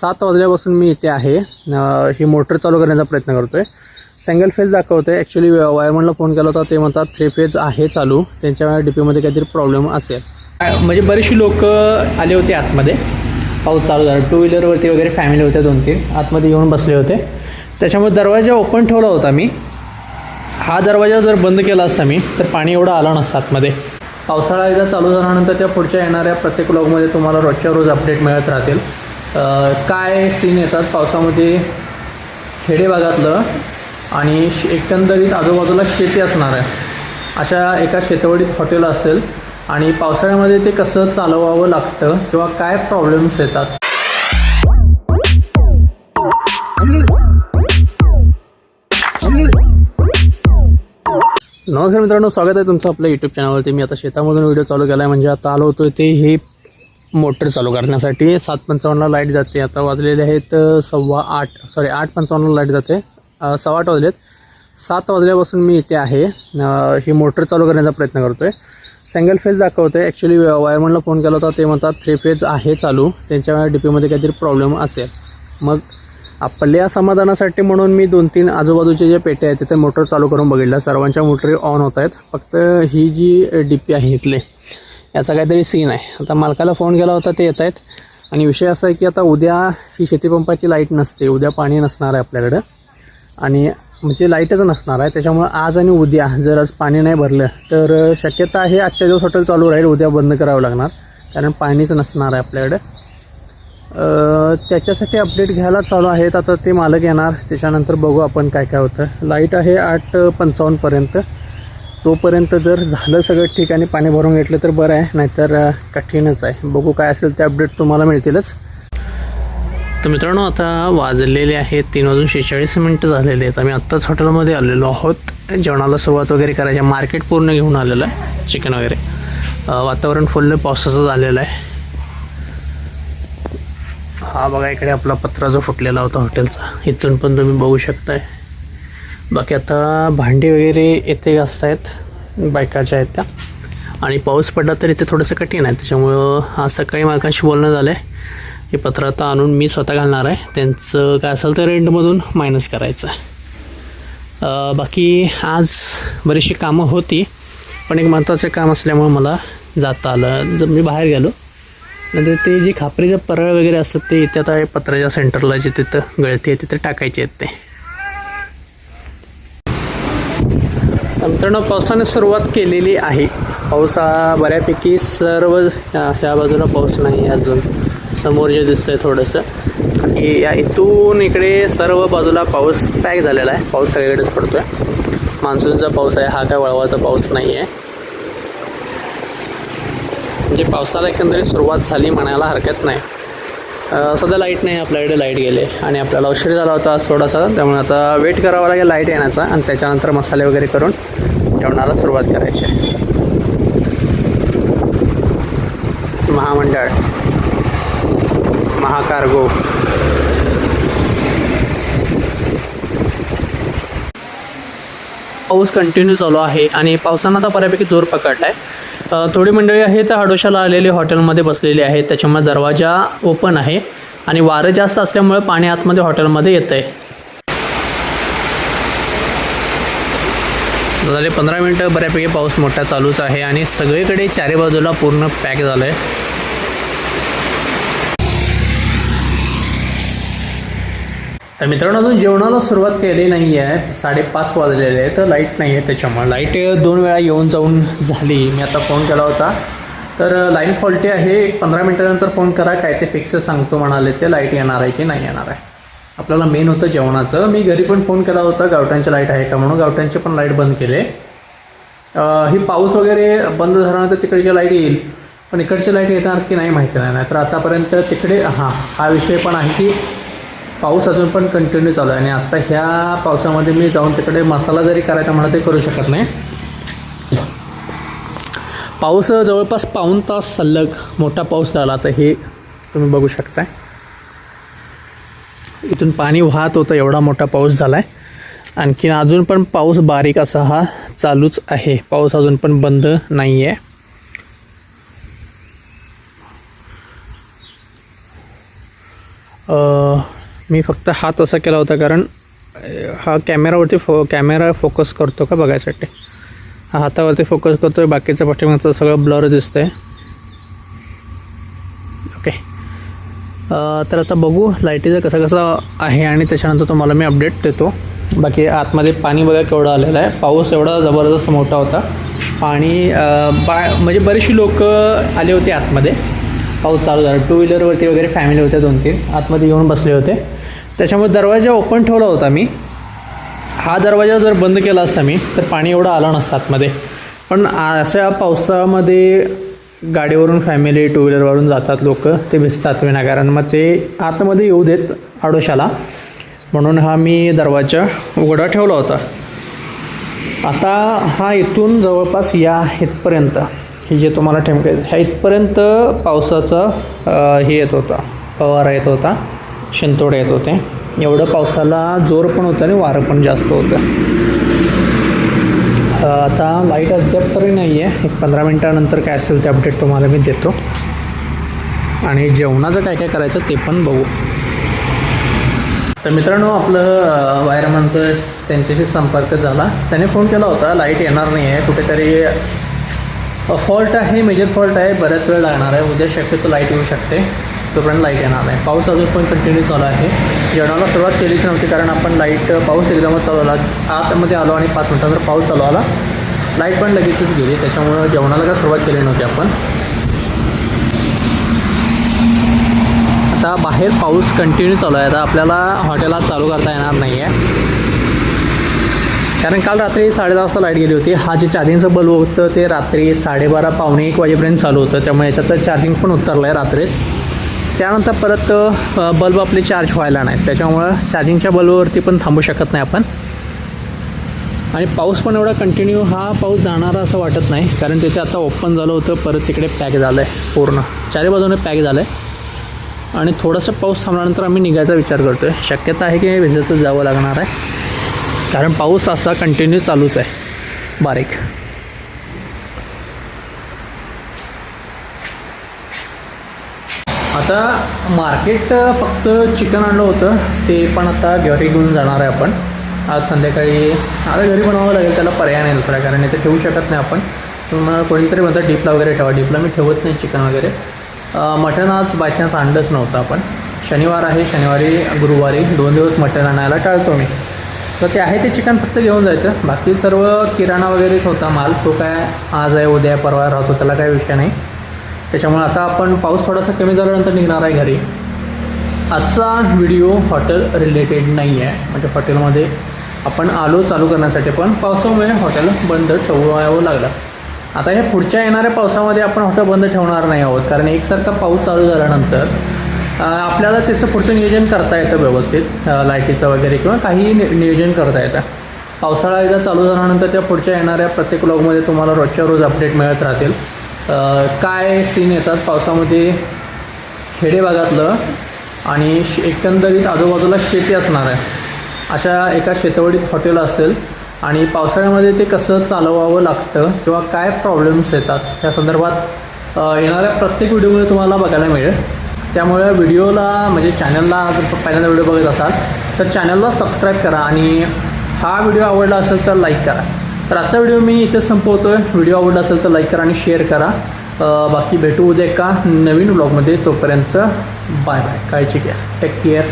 सात वाजल्यापासून मी इथे आहे. ही मोटर चालू करण्याचा प्रयत्न करतोय. सिंगल फेज दाखवतोय. ॲक्च्युली वायरमनला फोन केला होता ते म्हणतात थ्री फेज आहे चालू. त्यांच्या डीपीमध्ये काहीतरी प्रॉब्लेम असेल. काय- म्हणजे बरेचशी लोक आले होते आतमध्ये. पाऊस चालू झाला. टू व्हीलरवरती वगैरे फॅमिली होत्या दोन तीन. आतमध्ये येऊन बसले होते. त्याच्यामुळे दरवाजा ओपन ठेवला होता मी. हा दरवाजा जर बंद केला असता मी तर पाणी एवढं आलं नसतं आतमध्ये. पावसाळा एकदा चालू झाल्यानंतर त्या पुढच्या येणाऱ्या प्रत्येक ब्लॉगमध्ये तुम्हाला रोजच्या रोज अपडेट मिळत राहतील. काय सीन येतात? पावसामध्ये खेडे भागातलं आणि एकंदरीत आजूबाजूला शेती असणार आहे. अशा एका शेतवडीत हॉटेल असेल आणि पावसाळ्यामध्ये ते कसं चालवावं लागतं किंवा काय प्रॉब्लेम्स येतात? नमस्कार मित्रांनो स्वागत आहे तुमचं आपल्या यूट्यूब चॅनलवरती मी आता शेतामधून व्हिडिओ चालू केला आहे म्हणजे आता आलो होतो ते हे मोटर चालू करण्यासाठी. सात पंचावन्नला लाइट जाते. आता वाजलेले आहेत सव्वा आठ. सॉरी आठ पंचावन्नला लाइट जाते. सव्वा आठ वाजलेत. सात वाजल्यापासून मी इथे आहे. ही मोटर चालू करण्याचा प्रयत्न करतो आहे सिंगल फेज दाखवतोय. ॲक्च्युली वायरमनला फोन केला होता. ते म्हणतात थ्री फेज आहे चालू. त्यांच्या डी पीमध्ये काहीतरी प्रॉब्लेम असेल. मग आपल्या समाधानासाठी म्हणून मी दोन तीन आजूबाजूचे जे पेटे आहेत तिथे मोटर चालू करून बघितलं. सर्वांच्या मोटरी ऑन होत आहेत. फक्त ही जी डी पी आहे इथले याचा काहीतरी सीन आहे. आता मालकाला फोन केला होता ते येत आहेत आणि विषय असा आहे की आता उद्या ही शेतीपंपाची लाइट नसते. उद्या पाणी नसणार आहे आपल्याकडं. आणि म्हणजे लाईटच नसणार आहे. त्याच्यामुळं आज आणि उद्या जर आज पाणी नाही भरलं तर शक्यता आहे आजच्या दिवस हॉटेल चालू राहील उद्या बंद करावं लागणार. कारण पाणीच नसणार आहे आपल्याकडं. त्याच्यासाठी अपडेट घ्यायला चालू आहेत. आता ते मालक येणार. त्याच्यानंतर बघू आपण काय काय होतं. लाइट आहे आठ पंचावन्नपर्यंत तोपर्यंत जर झालं सगळं ठीक आणि पाणी भरून घेतलं तर बरं आहे नाहीतर कठीणच आहे. बघू काय असेल ते अपडेट तुम्हाला मिळतीलच. तर मित्रांनो आता वाजलेले आहेत तीन वाजून शेहेचाळीस मिनटं झालेले आहेत. आम्ही आत्ताच हॉटेलमध्ये आलेलो आहोत. जेवणाला सुरुवात वगैरे करायची. मार्केट पूर्ण घेऊन आलेलं आहे. चिकन वगैरे. वातावरण फुल्ल पावसाचं झालेलं आहे. हा बघा इकडे आपला पत्रा जो फुटलेला होता हॉटेलचा. इथून पण तुम्ही बघू शकताय. बाकी आता भांडी वगैरे येथे घासत आहेत बायकाच्या आहेत त्या. आणि पाऊस पडला तर इथे थोडंसं कठीण आहे त्याच्यामुळं आज सकाळी मालकांशी बोलणं झालं आहे हे पत्र आता आणून मी स्वतः घालणार आहे. त्यांचं काय असेल तर रेंटमधून मायनस करायचं आहे बाकी आज बरीचशी कामं होती पण एक महत्त्वाचं काम असल्यामुळं मला जाता आलं. जर मी बाहेर गेलो नंतर ते जे खापरीचं परळ वगैरे असतात ते इथे आता पत्राच्या सेंटरला जे तिथं गळती आहे तिथे टाकायचे आहेत ते. मित्रांनो पावसाने सुरुवात केलेली आहे. पाऊस हा बऱ्यापैकी सर्व ह्या बाजूला पाऊस नाही आहे अजून. समोर जे दिसतंय थोडंसं. आणि या इथून इकडे सर्व बाजूला पाऊस पॅक झालेला आहे. पाऊस सगळीकडेच पडतोय. मान्सूनचा पाऊस आहे हा काय वळवाचा पाऊस नाही आहे म्हणजे पावसाला एकंदरीत सुरुवात झाली म्हणायला हरकत नाही. सध्या लाइट नाही आपल्याकडे लाइट गेले. आणि आपल्याला उशीर झाला होता थोडासा त्यामुळे आता वेट करावा लागेल लाइट येण्याचा. आणि त्याच्यानंतर मसाले वगैरे करून जेवणाला सुरुवात करायची. आहे महामंडळ. महाकार्गो. पाऊस कंटिन्यू चालू आहे आणि पावसानं आता बऱ्यापैकी जोर पकडला आहे थोडी मंडळी आहे तर हाडोशाला आलेली हॉटेलमध्ये बसलेली आहे त्याच्यामुळे दरवाजा ओपन आहे आणि वारं जास्त असल्यामुळे पाणी आतमध्ये हॉटेलमध्ये येतं आहे झाले पंधरा मिनटं बऱ्यापैकी पाऊस मोठा चालूच आहे आणि सगळीकडे चारी बाजूला पूर्ण पॅक झालं आहे तर मित्रांनो अजून जेवणाला सुरुवात केली नाही आहे साडेपाच वाजलेले आहे तर लाइट नाही आहे त्याच्यामुळे लाइट दोन वेळा येऊन जाऊन झाली. मी आता फोन केला होता. तर लाईन फॉल्टी आहे. एक पंधरा मिनटानंतर फोन करा. काय ते फिक्स सांगतो म्हणाले ते. लाइट येणार आहे की नाही येणार आहे? आपल्याला मेन होतं जेवणाचं. मी घरी पण फोन केला होता. गावठांची लाइट आहे का म्हणून. गावठांचे पण लाइट बंद केले. ही पाऊस वगैरे बंद झाल्यानंतर तिकडची लाइट येईल. पण इकडची लाइट येणार की नाही माहिती नाही. तर आतापर्यंत तिकडे हां हा विषय पण आहे की पाऊस अजून पण कंटिन्यू चालू आहे. आणि आत्ता ह्या पावसामध्ये मी जाऊन तिकडे मसाला जरी करायचा म्हणा ते करू शकत नाही. पाऊस जवळपास पाऊण तास सलग मोठा पाऊस झाला तर हे तुम्ही बघू शकताय. इथून पाणी वाहत होतं एवढा मोठा पाऊस झाला आहे आणखीन अजून पण पाऊस बारीक असा हा चालूच आहे. पाऊस अजून पण बंद नाही आहे uh, मी फक्त हात असा केला होता कारण हा कॅमेरावरती फो कॅमेरा फोकस करतो का बघायसाठी. हा हातावरती फोकस करतो आहे बाकीचं पाठीमागचं सगळं ब्लर दिसतं आहे ओके तर आता बघू लाईटीचं कसं कसं आहे आणि त्याच्यानंतर तुम्हाला मी अपडेट देतो. बाकी आतमध्ये पाणी बघा केवढं आलेलं आहे. पाऊस एवढा जबरदस्त मोठा होता. आणि बा म्हणजे बरीचशी लोक आले होते आतमध्ये. पाऊस चालू झाला. टू व्हीलरवरती वगैरे फॅमिली होत्या दोन तीन आतमध्ये येऊन बसले होते. त्याच्यामुळे दरवाजा ओपन ठेवला होता मी. हा दरवाजा जर बंद केला असता मी तर पाणी एवढं आलं नसतं आतमध्ये. पण अशा पावसामध्ये गाडीवरून फॅमिली टू व्हीलरवरून जातात लोक ते भिजतात विनाकारण. मग ते आतमध्ये येऊ देत आडोशाला. म्हणून हा मी दरवाजा उघडा ठेवला होता. आता हा इथून जवळपास या इथपर्यंत हे जे तुम्हाला ठेमकायचं ह्या इथपर्यंत पावसाचा हे येत होता फवारा येत होता. शिंतोडे येत होते. एवढं पावसाला जोर पण होतं आणि वारं पण जास्त होतं. आता लाइट अद्याप तरी नाही आहे एक पंधरा मिनटानंतर काय असेल ते अपडेट तुम्हाला मी देतो. आणि जेवणाचं काय काय करायचं ते पण बघू. तर मित्रांनो आपलं वायरमनचं त्यांच्याशी संपर्क झाला. त्याने फोन केला होता लाइट येणार नाही आहे कुठेतरी फॉल्ट आहे मेजर फॉल्ट आहे. बऱ्याच वेळ लागणार आहे. उद्या शक्यतो लाइट येऊ शकते. तोपर्यंत लाइट येणार नाही पाऊस अजून पण कंटिन्यू चालू आहे. जेवणाला सुरुवात केलीच नव्हती कारण आपण लाइट पाऊस एकदमच चालू आला आतमध्ये आलो आणि पाच मिनटानंतर पाऊस चालू आला लाइट पण लगेचच गेली. त्याच्यामुळं जेवणाला काय सुरुवात केली नव्हती आपण. आता बाहेर पाऊस कंटिन्यू चालू आहे. आता आपल्याला हॉटेलात चालू करता येणार नाही आहे कारण काल रात्री साडेदहा वाजता लाइट गेली होती. हा जे चार्जिंगचं बल्ब होतं ते रात्री साडेबारा पावणे एक वाजेपर्यंत चालू होतं. त्यामुळे याच्यात चार्जिंग पण उतरलं आहे रात्रीच. त्यानंतर परत बल्ब आपले चार्ज व्हायला नाही त्याच्यामुळं चार्जिंगच्या बल्बवरती पण थांबू शकत नाही आपण. आणि पाऊस पण एवढा कंटिन्यू हा पाऊस जाणारा असं वाटत नाही. कारण तिथे आता ओपन झालं होतं परत तिकडे पॅक झालं आहे पूर्ण. चारी बाजूने पॅक झालं आहे आणि थोडंसं पाऊस थांबल्यानंतर आम्ही निघायचा विचार करतो आहे शक्यता आहे की भिजतच जावं लागणार आहे. कारण पाऊस असा कंटिन्यू चालूच आहे. बारीक. आता मार्केट फक्त चिकन आणलं होतं. ते पण आता घरी घेऊन जाणार आहे आपण. आज संध्याकाळी आता घरी बनवावं लागेल त्याला पर्याय नाही दुसरा कारण इथे ठेवू शकत नाही आपण. तुम्हाला कोणीतरी म्हणतात डीपला वगैरे ठेवा. डीपला मी ठेवत नाही चिकन वगैरे. मटण आज बायचान्स आणलंच नव्हतं आपण. शनिवार आहे शनिवारी गुरुवारी दोन दिवस मटण आणायला टाळतो मी. तर ते आहे ते चिकन फक्त घेऊन जायचं. बाकी सर्व किराणा वगैरेच होता माल. तो काय आज आहे उद्या परवा राहतो त्याला काही विषय नाही. त्याच्यामुळे आता आपण पाऊस थोडासा कमी झाल्यानंतर निघणार आहे घरी. आजचा व्हिडिओ हॉटेल रिलेटेड नाही आहे म्हणजे हॉटेलमध्ये आपण आलो चालू करण्यासाठी पण पावसामुळे हॉटेल बंद ठेवावं लागलं. आता ह्या पुढच्या येणाऱ्या पावसामध्ये आपण हॉटेल बंद ठेवणार नाही आहोत. कारण एकसारखा पाऊस चालू झाल्यानंतर आपल्याला त्याचं पुढचं नियोजन करता येतं व्यवस्थित. लाईटीचं वगैरे किंवा काही नि नियोजन करता येतं. पावसाळा एकदा चालू झाल्यानंतर त्या पुढच्या येणाऱ्या प्रत्येक ब्लॉगमध्ये तुम्हाला रोजच्या रोज अपडेट मिळत राहतील. काय सीन येतात पावसामध्ये खेडे भागातलं आणि एकंदरीत आजूबाजूला शेती असणार आहे. अशा एका शेतवडीत हॉटेल असेल आणि पावसाळ्यामध्ये ते कसं चालवावं लागतं किंवा काय प्रॉब्लेम्स येतात त्या संदर्भात येणाऱ्या प्रत्येक व्हिडिओमध्ये तुम्हाला बघायला मिळेल. त्यामुळे व्हिडिओला म्हणजे चॅनलला जर पहिल्यांदा व्हिडिओ बघत असाल तर चॅनलला सबस्क्राईब करा आणि हा व्हिडिओ आवडला असेल तर लाईक करा. तर आजचा व्हिडिओ मी इथे संपवतो आहे व्हिडिओ आवडला असेल तर लाईक करा आणि शेअर करा. बाकी भेटू उद्या एका नवीन ब्लॉगमध्ये तोपर्यंत बाय बाय काळजी घ्या. Take care